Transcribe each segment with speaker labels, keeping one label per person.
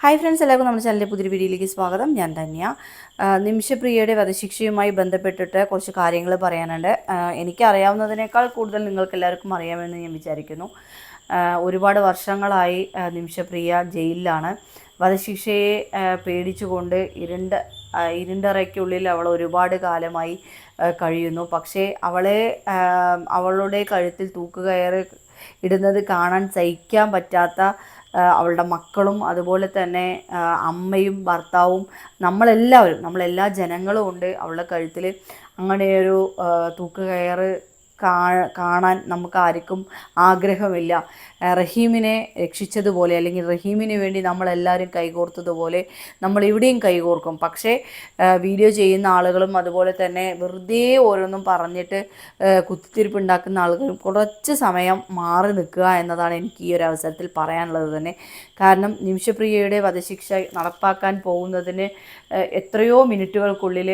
Speaker 1: Hi friends എല്ലാവർക്കും നമ്മുടെ ചാനലിന്റെ പുതിയൊരു വീഡിയോയിലേക്ക് സ്വാഗതം. ഞാൻ ധന്യ. നിമിഷപ്രിയയുടെ വധശിക്ഷയുമായി ബന്ധപ്പെട്ടിട്ട് കുറച്ച് കാര്യങ്ങൾ പറയാനുണ്ട്. എനിക്കറിയാവുന്നതിനേക്കാൾ കൂടുതൽ നിങ്ങൾക്ക് എല്ലാവർക്കും അറിയാമെന്ന് ഞാൻ വിചാരിക്കുന്നു. ഒരുപാട് വർഷങ്ങളായി നിമിഷപ്രിയ ജയിലിലാണ്. വധശിക്ഷയെ പേടിച്ചുകൊണ്ട് ഇരുണ്ട ഇരുണ്ടറയ്ക്കുള്ളിൽ അവൾ ഒരുപാട് കാലമായി കഴിയുന്നു. പക്ഷേ അവളെ അവളുടെ കഴുത്തിൽ തൂക്കുകയറി ഇടുന്നത് കാണാൻ സഹിക്കാൻ പറ്റാത്ത അവളുടെ മക്കളും അതുപോലെ തന്നെ അമ്മയും ഭർത്താവും നമ്മളെല്ലാവരും നമ്മളെല്ലാ ജനങ്ങളും ഉണ്ട് അവളുടെ കഴുത്തിൽ അങ്ങനെയൊരു തൂക്കുകയറ് കാണാൻ നമുക്ക് ആർക്കും ആഗ്രഹമില്ല റഹീമിനെ രക്ഷിച്ചതുപോലെ അല്ലെങ്കിൽ റഹീമിന് വേണ്ടി നമ്മളെല്ലാവരും കൈകോർത്തതുപോലെ നമ്മൾ ഇവിടെയും കൈകോർക്കും. പക്ഷേ വീഡിയോ ചെയ്യുന്ന ആളുകളും അതുപോലെ തന്നെ വെറുതെ ഓരോന്നും പറഞ്ഞിട്ട് ആ, കുത്തിത്തിരിപ്പ് ഉണ്ടാക്കുന്ന ആളുകളും കുറച്ച് സമയം മാറി നിൽക്കുക എന്നതാണ് എനിക്ക് ഈ ഒരു അവസരത്തിൽ പറയാനുള്ളത് തന്നെ. കാരണം നിമിഷപ്രിയയുടെ വധശിക്ഷ നടപ്പാക്കാൻ പോകുന്നതിന് എത്രയോ മിനിറ്റുകൾക്കുള്ളിൽ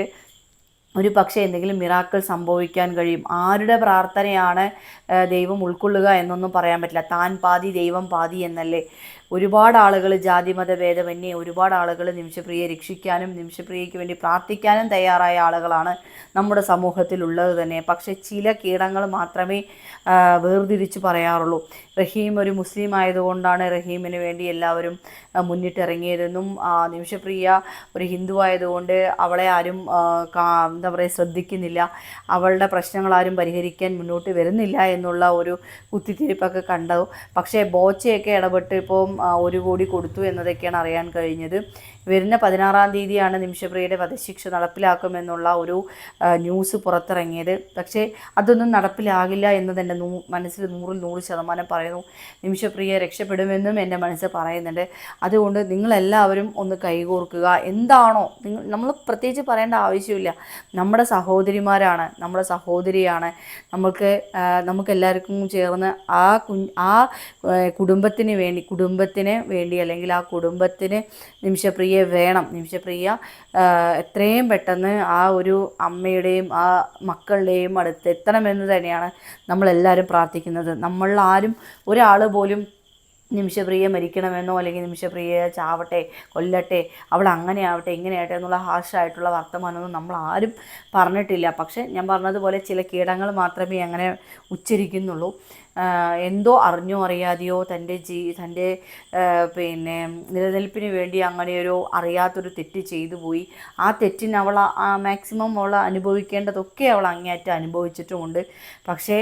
Speaker 1: ഒരു പക്ഷേ എന്തെങ്കിലും മിറാക്കൾ സംഭവിക്കാൻ കഴിയും. ആരുടെ പ്രാർത്ഥനയാണ് ദൈവം ഉൾക്കൊള്ളുക എന്നൊന്നും പറയാൻ പറ്റില്ല. താൻ പാതി ദൈവം പാതി എന്നല്ലേ? ഒരുപാട് ആളുകൾ ജാതിമത ഭേദമന്യേ ഒരുപാട് ആളുകൾ നിമിഷപ്രിയെ രക്ഷിക്കാനും നിമിഷപ്രിയയ്ക്ക് വേണ്ടി പ്രാർത്ഥിക്കാനും തയ്യാറായ ആളുകളാണ് നമ്മുടെ സമൂഹത്തിലുള്ളത് തന്നെ. പക്ഷേ ചില കീടങ്ങൾ മാത്രമേ വേർതിരിച്ച് പറയാറുള്ളൂ. റഹീം ഒരു മുസ്ലിം ആയതുകൊണ്ടാണ് റഹീമിന് വേണ്ടി എല്ലാവരും മുന്നിട്ടിറങ്ങിയതെന്നും നിമിഷപ്രിയ ഒരു ഹിന്ദു ആയതുകൊണ്ട് അവളെ ആരും എന്താ പറയുക ശ്രദ്ധിക്കുന്നില്ല. അവളുടെ പ്രശ്നങ്ങൾ ആരും പരിഹരിക്കാൻ മുന്നോട്ട് വരുന്നില്ല എന്നുള്ള ഒരു കുത്തിത്തിരിപ്പൊക്കെ കണ്ടു പക്ഷേ ബോച്ചയൊക്കെ ഇടപെട്ട് ഇപ്പം ഒരു കോടി കൊടുത്തു എന്നതൊക്കെയാണ് അറിയാൻ കഴിഞ്ഞത്. വരുന്ന പതിനാറാം തീയതിയാണ് നിമിഷപ്രിയയുടെ വധശിക്ഷ നടപ്പിലാക്കുമെന്നുള്ള ഒരു ന്യൂസ് പുറത്തിറങ്ങിയത്. പക്ഷേ അതൊന്നും നടപ്പിലാകില്ല എന്ന് തന്നെ നൂ മനസ്സിൽ നൂറിൽ നൂറ് ശതമാനം പറയുന്നു. നിമിഷപ്രിയ രക്ഷപ്പെടുമെന്നും എന്റെ മനസ്സ് പറയുന്നുണ്ട്. അതുകൊണ്ട് നിങ്ങളെല്ലാവരും ഒന്ന് കൈകോർക്കുക. എന്താണോ നിങ്ങൾ നമ്മൾ പ്രത്യേകിച്ച് പറയേണ്ട ആവശ്യമില്ല. നമ്മുടെ സഹോദരിമാരാണ് നമ്മുടെ സഹോദരിയാണ്. നമ്മൾക്ക് നമുക്കെല്ലാവർക്കും ചേർന്ന് ആ കു ആ, കുടുംബത്തിന് വേണ്ടി കുടുംബത്തിന് വേണ്ടി അല്ലെങ്കിൽ ആ കുടുംബത്തിന് നിമിഷപ്രിയ വേണം. നിമിഷപ്രിയ എത്രയും പെട്ടെന്ന് ആ ഒരു അമ്മയുടെയും ആ മക്കളുടെയും അടുത്ത് എത്തണമെന്ന് തന്നെയാണ് നമ്മളെല്ലാവരും പ്രാർത്ഥിക്കുന്നത്. നമ്മൾ ആരും ഒരാൾ പോലും നിമിഷപ്രിയ മരിക്കണമെന്നോ അല്ലെങ്കിൽ നിമിഷപ്രിയ ചാവട്ടെ കൊല്ലട്ടെ അവൾ അങ്ങനെ ആവട്ടെ ഇങ്ങനെ ആവട്ടെ എന്നുള്ള ഹാർഷായിട്ടുള്ള വർത്തമാനമൊന്നും നമ്മൾ ആരും പറഞ്ഞിട്ടില്ല. പക്ഷേ ഞാൻ പറഞ്ഞതുപോലെ ചില കീടങ്ങൾ മാത്രമേ അങ്ങനെ ഉച്ചരിക്കുന്നുള്ളൂ. എന്തോ അറിഞ്ഞോ അറിയാതെയോ തന്റെ ജീ തന്റെ പിന്നെ നിലനിൽപ്പിന് വേണ്ടി അങ്ങനെയൊരു അറിയാത്തൊരു തെറ്റ് ചെയ്തു പോയി. ആ തെറ്റിന് അവൾ മാക്സിമം അവൾ അനുഭവിക്കേണ്ടതൊക്കെ അവൾ അങ്ങേയറ്റം അനുഭവിച്ചിട്ടുമുണ്ട്. പക്ഷേ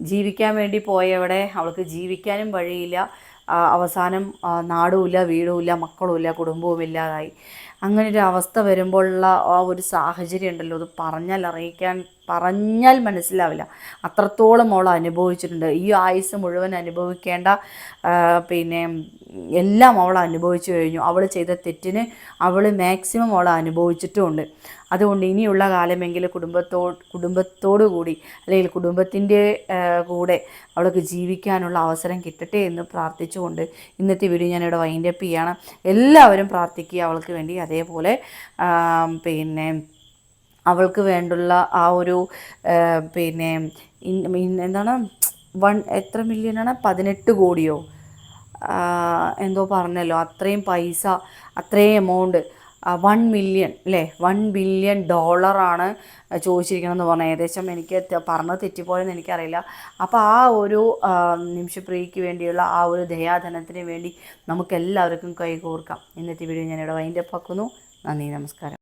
Speaker 1: ജീവിക്കാൻ വേണ്ടി പോയവിടെ. അവൾക്ക് ജീവിക്കാനും വഴിയില്ല. അവസാനം നാടുമില്ല വീടുമില്ല മക്കളുമില്ല കുടുംബവും ഇല്ലാതായി. അങ്ങനെ ഒരു അവസ്ഥ വരുമ്പോഴുള്ള ആ ഒരു സാഹചര്യം ഉണ്ടല്ലോ അത് പറഞ്ഞാൽ അറിയിക്കാൻ പറഞ്ഞാൽ മനസ്സിലാവില്ല. അത്രത്തോളം അവൾ അനുഭവിച്ചിട്ടുണ്ട്. ഈ ആയുസ് മുഴുവൻ അനുഭവിക്കേണ്ട പിന്നെ എല്ലാം അവൾ അനുഭവിച്ചു കഴിഞ്ഞു. അവൾ ചെയ്ത തെറ്റിന് അവൾ മാക്സിമം അവൾ അനുഭവിച്ചിട്ടുമുണ്ട്. അതുകൊണ്ട് ഇനിയുള്ള കാലമെങ്കിലും കുടുംബത്തോ കുടുംബത്തോടു കൂടി അല്ലെങ്കിൽ കുടുംബത്തിന്റെ കൂടെ അവൾക്ക് ജീവിക്കാനുള്ള അവസരം കിട്ടട്ടെ എന്ന് പ്രാർത്ഥിച്ചുകൊണ്ട് ഇന്നത്തെ വീഡിയോ ഞാനിവിടെ വൈൻഡപ്പ് ചെയ്യണം. എല്ലാവരും പ്രാർത്ഥിക്കുക അവൾക്ക് വേണ്ടി. അതേപോലെ പിന്നെ അവൾക്ക് വേണ്ടുള്ള ആ ഒരു പിന്നെ എന്താണ് വൺ എത്ര മില്യനാണ്? പതിനെട്ട് കോടിയോ? എന്തോ പറഞ്ഞല്ലോ അത്രയും പൈസ അത്രയും എമൗണ്ട് വൺ മില്യൺ അല്ലേ വൺ ബില്യൺ ഡോളറാണ് ചോദിച്ചിരിക്കണമെന്ന് പറഞ്ഞാൽ ഏകദേശം എനിക്ക് പറഞ്ഞ് തെറ്റിപ്പോയെന്ന് എനിക്കറിയില്ല. അപ്പോൾ ആ ഒരു നിമിഷപ്രിയയ്ക്ക് വേണ്ടിയുള്ള ആ ഒരു ദയാധനത്തിന് വേണ്ടി നമുക്കെല്ലാവർക്കും കൈകോർക്കാം. ഇന്നത്തെ വീഡിയോ ഞാനിവിടെ വൈൻഡപ്പ് ആക്കുന്നു. നന്ദി നമസ്കാരം.